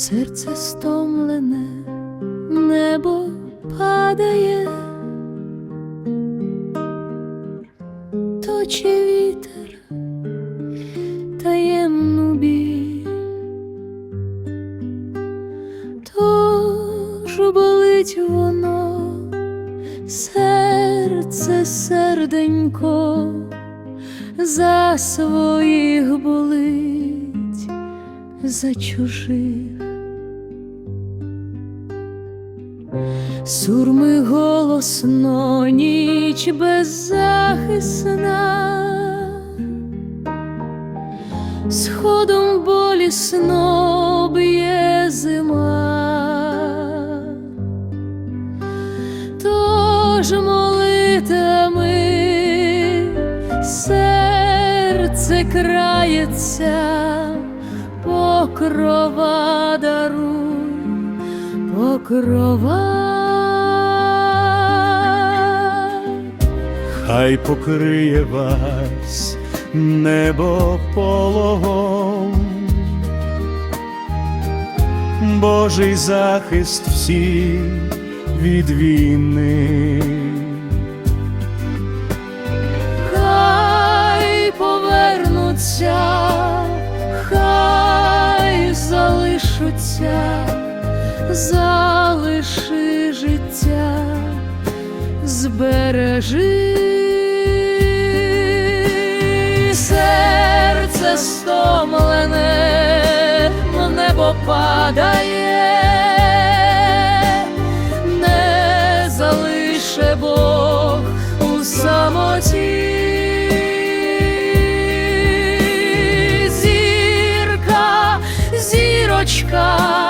серце стомлене, небо падає, точе вітер таємну біль, тож болить воно, серце серденько за своїх болить, за чужих. Сурми голосно, ніч беззахисна, сходом болісно б'є зима, тож молитами серце крається, покрова даруй, покрова. Хай покриє вас небо пологом, Божий захист всіх від війни. Хай повернуться, хай залишаться, залиши життя, збережи серце стомлене, небо падає, не залише Бог у самоті. Зірка, зірочка.